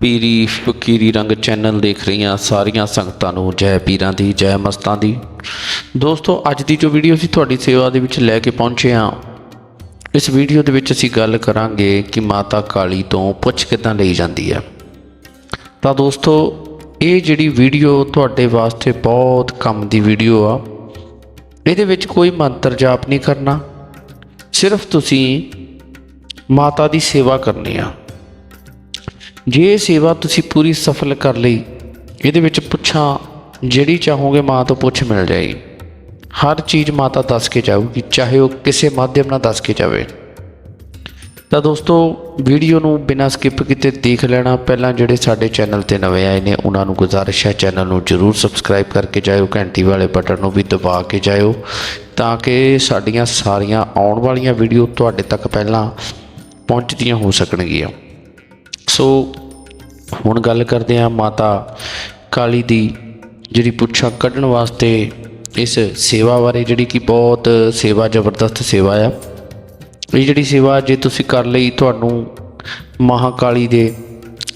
ਪੀਰੀ ਫਕੀਰੀ ਰੰਗ ਚੈਨਲ ਦੇਖ ਰਹੀਆਂ ਸਾਰੀਆਂ ਸੰਗਤਾਂ ਨੂੰ, ਜੈ ਪੀਰਾਂ ਦੀ, ਜੈ ਮਸਤਾਂ ਦੀ। ਦੋਸਤੋ, ਅੱਜ ਦੀ ਜੋ ਵੀਡੀਓ ਅਸੀਂ ਤੁਹਾਡੀ ਸੇਵਾ ਦੇ ਵਿੱਚ ਲੈ ਕੇ ਪਹੁੰਚੇ ਹਾਂ, ਇਸ ਵੀਡੀਓ ਦੇ ਵਿੱਚ ਅਸੀਂ ਗੱਲ ਕਰਾਂਗੇ ਕਿ ਮਾਤਾ ਕਾਲੀ ਤੋਂ ਪੁੱਛ ਕਿੱਦਾਂ ਲਈ ਜਾਂਦੀ ਹੈ। ਤਾਂ ਦੋਸਤੋ, ਇਹ ਜਿਹੜੀ ਵੀਡੀਓ ਤੁਹਾਡੇ ਵਾਸਤੇ ਬਹੁਤ ਕੰਮ ਦੀ ਵੀਡੀਓ ਆ, ਇਹਦੇ ਵਿੱਚ ਕੋਈ ਮੰਤਰ ਜਾਪ ਨਹੀਂ ਕਰਨਾ, ਸਿਰਫ ਤੁਸੀਂ ਮਾਤਾ ਦੀ ਸੇਵਾ ਕਰਨੀ ਆ। ਜੇ ਸੇਵਾ ਤੁਸੀਂ ਪੂਰੀ ਸਫਲ ਕਰ ਲਈ, ਇਹਦੇ ਵਿੱਚ ਪੁੱਛਾਂ, ਜਿਹੜੀ ਚਾਹੋਗੇ ਮਾਂ ਤੋਂ ਪੁੱਛ ਮਿਲ ਜਾਏਗੀ ਹਰ ਚੀਜ਼ ਮਾਤਾ ਦੱਸ ਕੇ ਜਾਊਗੀ, ਚਾਹੇ ਉਹ ਕਿਸੇ ਮਾਧਿਅਮ ਨਾਲ ਦੱਸ ਕੇ ਜਾਵੇ। ਤਾਂ ਦੋਸਤੋ, ਵੀਡੀਓ ਨੂੰ ਬਿਨਾਂ ਸਕਿਪ ਕੀਤੇ ਦੇਖ ਲੈਣਾ। ਪਹਿਲਾਂ ਜਿਹੜੇ ਸਾਡੇ ਚੈਨਲ ਤੇ ਨਵੇਂ ਆਏ ਨੇ, ਉਹਨਾਂ ਨੂੰ ਗੁਜ਼ਾਰਿਸ਼ ਹੈ ਚੈਨਲ ਨੂੰ ਜਰੂਰ ਸਬਸਕ੍ਰਾਈਬ ਕਰਕੇ ਜਾਇਓ, ਘੰਟੀ ਵਾਲੇ ਬਟਨ ਨੂੰ ਵੀ ਦਬਾ ਕੇ ਜਾਇਓ, ਤਾਂ ਕਿ ਸਾਡੀਆਂ ਸਾਰੀਆਂ ਆਉਣ ਵਾਲੀਆਂ ਵੀਡੀਓ ਤੁਹਾਡੇ ਤੱਕ ਪਹਿਲਾਂ ਪਹੁੰਚਦੀਆਂ ਹੋ ਸਕਣਗੀਆਂ। ਸੋ ਹੁਣ ਗੱਲ ਕਰਦੇ ਹਾਂ ਮਾਤਾ ਕਾਲੀ ਦੀ, ਜਿਹੜੀ ਪੁੱਛਾਂ ਕੱਢਣ ਵਾਸਤੇ ਇਸ ਸੇਵਾ ਬਾਰੇ, ਜਿਹੜੀ ਕਿ ਬਹੁਤ ਸੇਵਾ, ਜ਼ਬਰਦਸਤ ਸੇਵਾ ਆ। ਇਹ ਜਿਹੜੀ ਸੇਵਾ ਜੇ ਤੁਸੀਂ ਕਰ ਲਈ, ਤੁਹਾਨੂੰ ਮਹਾਕਾਲੀ ਦੇ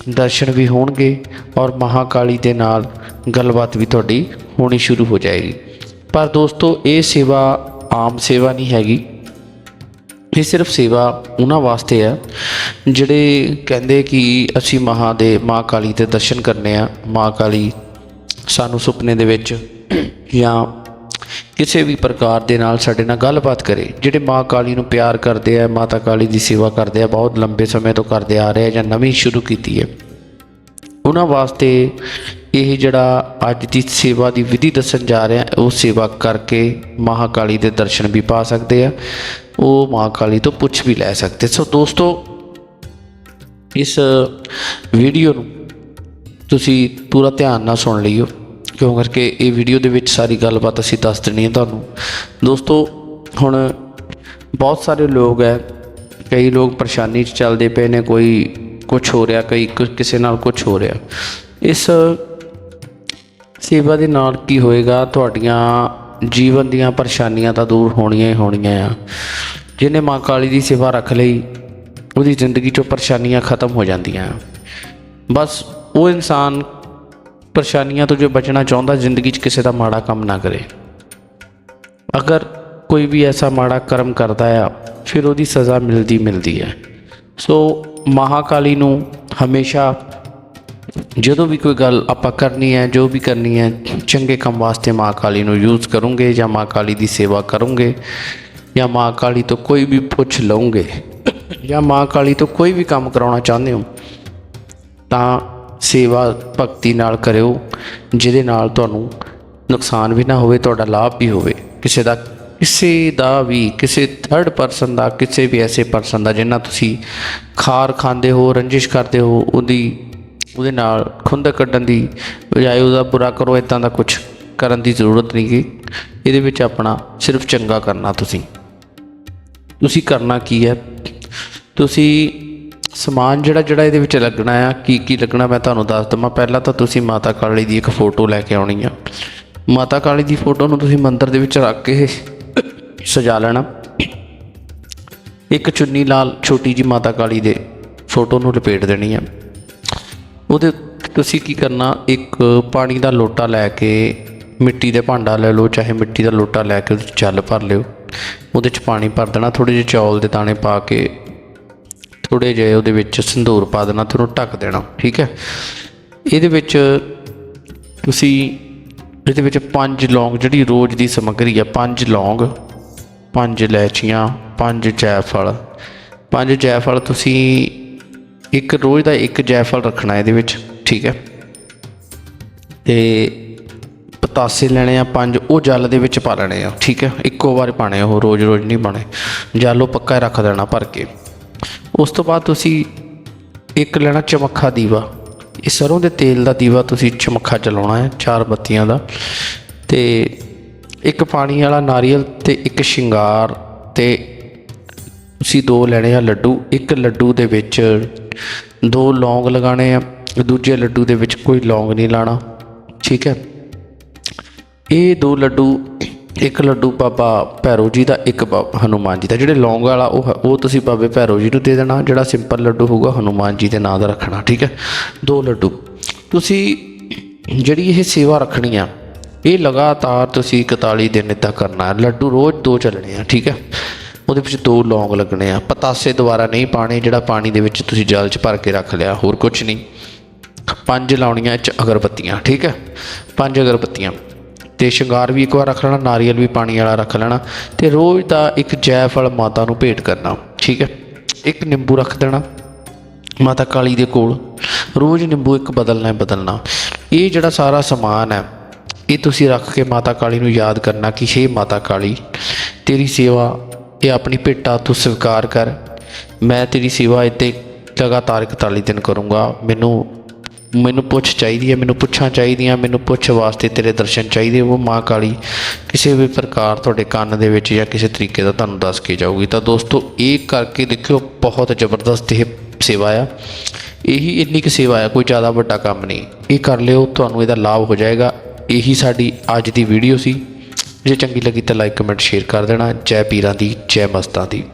ਦਰਸ਼ਨ ਵੀ ਹੋਣਗੇ ਔਰ ਮਹਾਕਾਲੀ ਦੇ ਨਾਲ ਗੱਲਬਾਤ ਵੀ ਤੁਹਾਡੀ ਹੋਣੀ ਸ਼ੁਰੂ ਹੋ ਜਾਏਗੀ। ਪਰ ਦੋਸਤੋ, ਇਹ ਸੇਵਾ ਆਮ ਸੇਵਾ ਨਹੀਂ ਹੈਗੀ। ਇਹ ਸਿਰਫ ਸੇਵਾ ਉਹਨਾਂ ਵਾਸਤੇ ਆ ਜਿਹੜੇ ਕਹਿੰਦੇ ਕਿ ਅਸੀਂ ਮਹਾ ਦੇ ਮਾਂ ਕਾਲੀ ਦੇ ਦਰਸ਼ਨ ਕਰਨੇ ਆ। ਮਾਂ ਕਾਲੀ ਸਾਨੂੰ ਸੁਪਨੇ ਦੇ ਵਿੱਚ ਜਾਂ ਕਿਸੇ ਵੀ ਪ੍ਰਕਾਰ ਦੇ ਨਾਲ ਸਾਡੇ ਨਾਲ ਗੱਲਬਾਤ ਕਰੇ। ਜਿਹੜੇ ਮਾਂ ਕਾਲੀ ਨੂੰ ਪਿਆਰ ਕਰਦੇ ਆ, ਮਾਤਾ ਕਾਲੀ ਦੀ ਸੇਵਾ ਕਰਦੇ ਆ, ਬਹੁਤ ਲੰਬੇ ਸਮੇਂ ਤੋਂ ਕਰਦੇ ਆ ਰਹੇ ਆ ਜਾਂ ਨਵੀਂ ਸ਼ੁਰੂ ਕੀਤੀ ਹੈ, ਉਹਨਾਂ ਵਾਸਤੇ ਇਹ ਜਿਹੜਾ ਅੱਜ ਦੀ ਸੇਵਾ ਦੀ ਵਿਧੀ ਦੱਸਣ ਜਾ ਰਿਹਾ ਉਹ ਸੇਵਾ ਕਰਕੇ ਮਹਾਕਾਲੀ ਦੇ ਦਰਸ਼ਨ ਵੀ ਪਾ ਸਕਦੇ ਆ। ਉਹ ਮਹਾਕਾਲੀ ਤੋਂ ਪੁੱਛ ਵੀ ਲੈ ਸਕਦੇ। ਸੋ ਦੋਸਤੋ, ਇਸ ਵੀਡੀਓ ਨੂੰ ਤੁਸੀਂ ਪੂਰਾ ਧਿਆਨ ਨਾਲ ਸੁਣ ਲਈਓ, ਕਿਉਂ ਕਰਕੇ ਇਹ ਵੀਡੀਓ ਦੇ ਵਿੱਚ ਸਾਰੀ ਗੱਲਬਾਤ ਅਸੀਂ ਦੱਸ ਦੇਣੀ ਹੈ ਤੁਹਾਨੂੰ। ਦੋਸਤੋ, ਹੁਣ ਬਹੁਤ ਸਾਰੇ ਲੋਕ ਹੈ, ਕਈ ਲੋਕ ਪਰੇਸ਼ਾਨੀ 'ਚ ਚੱਲਦੇ ਪਏ ਨੇ, ਕੋਈ ਕੁਝ ਹੋ ਰਿਹਾ, ਕਈ ਕੁ- ਕਿਸੇ ਨਾਲ ਕੁਝ ਹੋ ਰਿਹਾ। ਇਸ ਸੇਵਾ ਦੇ ਨਾਲ ਕੀ ਹੋਏਗਾ? ਤੁਹਾਡੀਆਂ ਜੀਵਨ ਦੀਆਂ ਪਰੇਸ਼ਾਨੀਆਂ ਤਾਂ ਦੂਰ ਹੋਣੀਆਂ ਹੀ ਹੋਣੀਆਂ ਆ। ਜਿਹਨੇ ਮਾਂ ਕਾਲੀ ਦੀ ਸੇਵਾ ਰੱਖ ਲਈ, ਉਹਦੀ ਜ਼ਿੰਦਗੀ 'ਚੋਂ ਪਰੇਸ਼ਾਨੀਆਂ ਖਤਮ ਹੋ ਜਾਂਦੀਆਂ ਬਸ ਉਹ ਇਨਸਾਨ ਪਰੇਸ਼ਾਨੀਆਂ ਤੋਂ ਜੋ ਬਚਣਾ ਚਾਹੁੰਦਾ, ਜ਼ਿੰਦਗੀ 'ਚ ਕਿਸੇ ਦਾ ਮਾੜਾ ਕੰਮ ਨਾ ਕਰੇ। ਅਗਰ ਕੋਈ ਵੀ ਐਸਾ ਮਾੜਾ ਕਰਮ ਕਰਦਾ ਆ, ਫਿਰ ਉਹਦੀ ਸਜ਼ਾ ਮਿਲਦੀ ਮਿਲਦੀ ਹੈ ਸੋ ਮਹਾਕਾਲੀ ਨੂੰ ਹਮੇਸ਼ਾ ਜਦੋਂ ਵੀ ਕੋਈ ਗੱਲ ਆਪਾਂ ਕਰਨੀ ਹੈ, ਜੋ ਵੀ ਕਰਨੀ ਹੈ, ਚੰਗੇ ਕੰਮ ਵਾਸਤੇ ਮਾਂ ਕਾਲੀ ਨੂੰ ਯੂਜ਼ ਕਰੋਗੇ ਜਾਂ ਮਾਂ ਕਾਲੀ ਦੀ ਸੇਵਾ ਕਰੋਗੇ ਜਾਂ ਮਾਂ ਕਾਲੀ ਤੋਂ ਕੋਈ ਵੀ ਪੁੱਛ ਲਓਗੇ ਜਾਂ ਮਾਂ ਕਾਲੀ ਤੋਂ ਕੋਈ ਵੀ ਕੰਮ ਕਰਾਉਣਾ ਚਾਹੁੰਦੇ ਹੋ, ਤਾਂ ਸੇਵਾ ਭਗਤੀ ਨਾਲ ਕਰਿਓ, ਜਿਹਦੇ ਨਾਲ ਤੁਹਾਨੂੰ ਨੁਕਸਾਨ ਵੀ ਨਾ ਹੋਵੇ, ਤੁਹਾਡਾ ਲਾਭ ਵੀ ਹੋਵੇ। ਕਿਸੇ ਦਾ ਕਿਸੇ ਦਾ ਵੀ, ਕਿਸੇ ਥਰਡ ਪਰਸਨ ਦਾ, ਕਿਸੇ ਵੀ ਐਸੇ ਪਰਸਨ ਦਾ, ਜਿੰਨਾ ਤੁਸੀਂ ਖਾਰ ਖਾਂਦੇ ਹੋ, ਰੰਜਿਸ਼ ਕਰਦੇ ਹੋ, ਉਹਦੀ ਉਹਦੇ ਨਾਲ ਖੁੰਦ ਕੱਢਣ ਦੀ ਬਜਾਏ ਉਹਦਾ ਬੁਰਾ ਕਰੋ ਇਦਾਂ ਦਾ ਕੁਝ ਕਰਨ ਦੀ ਜ਼ਰੂਰਤ ਨਹੀਂ ਗੀ। ਇਹਦੇ ਵਿੱਚ ਆਪਣਾ ਸਿਰਫ ਚੰਗਾ ਕਰਨਾ ਤੁਸੀਂ। ਤੁਸੀਂ ਕਰਨਾ ਕੀ ਹੈ? ਤੁਸੀਂ ਸਮਾਨ ਜਿਹੜਾ ਜਿਹੜਾ ਇਹਦੇ ਵਿੱਚ ਲੱਗਣਾ ਆ, ਕੀ ਕੀ ਲੱਗਣਾ ਮੈਂ ਤੁਹਾਨੂੰ ਦੱਸ ਦਵਾਂ। ਪਹਿਲਾਂ ਤਾਂ ਤੁਸੀਂ ਮਾਤਾ ਕਾਲੀ ਦੀ ਇੱਕ ਫੋਟੋ ਲੈ ਕੇ ਆਉਣੀ ਆ। ਮਾਤਾ ਕਾਲੀ ਦੀ ਫੋਟੋ ਨੂੰ ਤੁਸੀਂ ਮੰਦਿਰ ਦੇ ਵਿੱਚ ਰੱਖ ਕੇ ਸਜਾ ਲੈਣਾ। ਇੱਕ ਚੁੰਨੀ ਲਾਲ ਛੋਟੀ ਜੀ ਮਾਤਾ ਕਾਲੀ ਦੇ ਫੋਟੋ ਨੂੰ ਲਪੇਟ ਦੇਣੀ ਆ। ਉਹਦੇ ਉੱਤੇ ਤੁਸੀਂ ਕੀ ਕਰਨਾ, ਇੱਕ ਪਾਣੀ ਦਾ ਲੋਟਾ ਲੈ ਕੇ ਮਿੱਟੀ ਦੇ ਭਾਂਡਾ ਲੈ ਲਓ, ਚਾਹੇ ਮਿੱਟੀ ਦਾ ਲੋਟਾ ਲੈ ਕੇ ਉਹਦੇ 'ਚ ਜਲ ਭਰ ਲਿਓ। ਉਹਦੇ 'ਚ ਪਾਣੀ ਭਰ ਦੇਣਾ ਥੋੜੇ ਜਿਹੇ ਚੌਲ ਦੇ ਦਾਣੇ ਪਾ ਕੇ ਥੋੜੇ ਜਿਹੇ ਉਹਦੇ ਵਿੱਚ ਸੰਧੂਰ ਪਾ ਦੇਣਾ ਤੇ ਉਹਨੂੰ ਢੱਕ ਦੇਣਾ, ਠੀਕ ਹੈ? ਇਹਦੇ ਵਿੱਚ ਤੁਸੀਂ, ਇਹਦੇ ਵਿੱਚ ਪੰਜ ਲੌਂਗ, ਜਿਹੜੀ ਰੋਜ਼ ਦੀ ਸਮੱਗਰੀ ਆ, ਪੰਜ ਲੌਂਗ, ਪੰਜ ਇਲਾਇਚੀਆਂ, ਪੰਜ ਜੈਫਲ ਪੰਜ ਜੈਫਲ ਤੁਸੀਂ ਇੱਕ ਰੋਜ਼ ਦਾ ਇੱਕ ਜੈਫਲ ਰੱਖਣਾ ਇਹਦੇ ਵਿੱਚ, ਠੀਕ ਹੈ। ਤੇ ਪਤਾਸੇ ਲੈਣੇ ਆ, ਪੰਜ ਉਹ ਜਲ ਦੇ ਵਿੱਚ ਪਾ ਲੈਣੇ ਆ, ਠੀਕ ਹੈ। ਇੱਕੋ ਵਾਰ ਪਾਣੇ ਉਹ ਰੋਜ਼ ਰੋਜ਼ ਨਹੀਂ ਪਾਣੇ। ਜਲ ਉਹ ਪੱਕਾ ਰੱਖ ਦੇਣਾ ਭਰ ਕੇ। ਉਸ ਤੋਂ ਬਾਅਦ ਤੁਸੀਂ ਇੱਕ ਲੈਣਾ ਚਮੱਖਾ ਦੀਵਾ। ਇਹ ਸਰੋਂ ਦੇ ਤੇਲ ਦਾ ਦੀਵਾ ਤੁਸੀਂ ਚਮੱਖਾ ਚਲਾਉਣਾ ਹੈ, ਚਾਰ ਬੱਤੀਆਂ ਦਾ। ਤੇ ਇੱਕ ਪਾਣੀ ਵਾਲਾ ਨਾਰੀਅਲ ਤੇ ਇੱਕ ਸ਼ਿੰਗਾਰ ਤੇ ਤੁਸੀਂ ਦੋ ਲੈਣੇ ਆ ਲੱਡੂ, ਇੱਕ ਲੱਡੂ ਦੇ ਵਿੱਚ ਦੋ ਲੌਂਗ ਲਗਾਣੇ ਆ, ਦੂਜੇ ਲੱਡੂ ਦੇ ਵਿੱਚ ਕੋਈ ਲੌਂਗ ਨਹੀਂ ਲਾਣਾ ਠੀਕ ਹੈ? ਇਹ ਦੋ ਲੱਡੂ, ਇੱਕ ਲੱਡੂ ਬਾਬਾ ਭੈਰੋ ਜੀ ਦਾ, ਇੱਕ ਬਾਬਾ ਹਨੂਮਾਨ ਜੀ ਦਾ। ਜਿਹੜੇ ਲੌਂਗ ਵਾਲਾ, ਉਹ ਉਹ ਤੁਸੀਂ ਬਾਬੇ ਭੈਰੋ ਜੀ ਨੂੰ ਦੇ ਦੇਣਾ, ਜਿਹੜਾ ਸਿੰਪਲ ਲੱਡੂ ਹੋਊਗਾ, ਹਨੂਮਾਨ ਜੀ ਦੇ ਨਾਂ ਦਾ ਰੱਖਣਾ, ਠੀਕ ਹੈ? ਦੋ ਲੱਡੂ। ਤੁਸੀਂ ਜਿਹੜੀ ਇਹ ਸੇਵਾ ਰੱਖਣੀ ਆ, ਇਹ ਲਗਾਤਾਰ ਤੁਸੀਂ 41 ਦਿਨ ਇੱਦਾਂ ਕਰਨਾ, ਲੱਡੂ ਰੋਜ਼ ਦੋ ਚੱਲਣੇ ਆ, ਠੀਕ ਹੈ? ਉਹਦੇ ਵਿੱਚ ਦੋ ਲੌਂਗ ਲੱਗਣੇ ਆ। ਪਤਾਸੇ ਦੁਬਾਰਾ ਨਹੀਂ ਪਾਣੇ ਜਿਹੜਾ ਪਾਣੀ ਦੇ ਵਿੱਚ ਤੁਸੀਂ ਜਲ 'ਚ ਭਰ ਕੇ ਰੱਖ ਲਿਆ, ਹੋਰ ਕੁਝ ਨਹੀਂ। ਪੰਜ ਲਾਉਣੀਆਂ ਇਹ 'ਚ ਅਗਰਬੱਤੀਆਂ, ਠੀਕ ਹੈ? ਪੰਜ ਅਗਰਬੱਤੀਆਂ। ਤੇ ਸ਼ਿੰਗਾਰ ਵੀ ਇੱਕ ਵਾਰ ਰੱਖ ਲੈਣਾ, ਨਾਰੀਅਲ ਵੀ ਪਾਣੀ ਵਾਲਾ ਰੱਖ ਲੈਣਾ, ਤੇ ਰੋਜ਼ ਦਾ ਇੱਕ ਜੈਫਲ ਮਾਤਾ ਨੂੰ ਭੇਟ ਕਰਨਾ, ਠੀਕ ਹੈ? ਇੱਕ ਨਿੰਬੂ ਰੱਖ ਦੇਣਾ, ਮਾਤਾ ਕਾਲੀ ਦੇ ਕੋਲ। ਰੋਜ਼ ਨਿੰਬੂ ਇੱਕ ਬਦਲਣਾ ਹੀ, ਬਦਲਣਾ। ਇਹ ਜਿਹੜਾ ਸਾਰਾ ਸਮਾਨ ਹੈ, ਇਹ ਤੁਸੀਂ ਰੱਖ ਕੇ ਮਾਤਾ ਕਾਲੀ ਨੂੰ ਯਾਦ ਕਰਨਾ ਕਿ ਹੇ ਮਾਤਾ ਕਾਲੀ, ਤੇਰੀ ਸੇਵਾ ਇਹ ਆਪਣੀ ਭੇਟਾ ਤੂੰ ਸਵੀਕਾਰ ਕਰ। ਮੈਂ ਤੇਰੀ ਸੇਵਾ ਇੱਥੇ ਲਗਾਤਾਰ 41 ਦਿਨ ਕਰੂੰਗਾ। ਮੈਨੂੰ ਮੈਨੂੰ ਪੁੱਛ ਚਾਹੀਦੀ ਹੈ, ਮੈਨੂੰ ਪੁੱਛਾਂ ਚਾਹੀਦੀਆਂ, ਮੈਨੂੰ ਪੁੱਛ ਵਾਸਤੇ ਤੇਰੇ ਦਰਸ਼ਨ ਚਾਹੀਦੇ। ਉਹ ਮਾਂ ਕਾਲੀ ਕਿਸੇ ਵੀ ਪ੍ਰਕਾਰ ਤੁਹਾਡੇ ਕੰਨ ਦੇ ਵਿੱਚ ਜਾਂ ਕਿਸੇ ਤਰੀਕੇ ਦਾ ਤੁਹਾਨੂੰ ਦੱਸ ਕੇ ਜਾਊਗੀ। ਤਾਂ ਦੋਸਤੋ, ਇਹ ਕਰਕੇ ਦੇਖਿਓ, ਬਹੁਤ ਜ਼ਬਰਦਸਤ ਇਹ ਸੇਵਾ ਆ। ਇਹੀ ਇੰਨੀ ਕੁ ਸੇਵਾ ਆ, ਕੋਈ ਜ਼ਿਆਦਾ ਵੱਡਾ ਕੰਮ ਨਹੀਂ। ਇਹ ਕਰ ਲਿਓ, ਤੁਹਾਨੂੰ ਇਹਦਾ ਲਾਭ ਹੋ ਜਾਏਗਾ। ਇਹੀ ਸਾਡੀ ਅੱਜ ਦੀ ਵੀਡੀਓ ਸੀ। ਜੇ ਚੰਗੀ ਲੱਗੀ ਤਾਂ ਲਾਈਕ ਕਮੈਂਟ ਸ਼ੇਅਰ ਕਰ ਦੇਣਾ। ਜੈ ਪੀਰਾਂ ਦੀ, ਜੈ ਮਸਤਾਂ ਦੀ।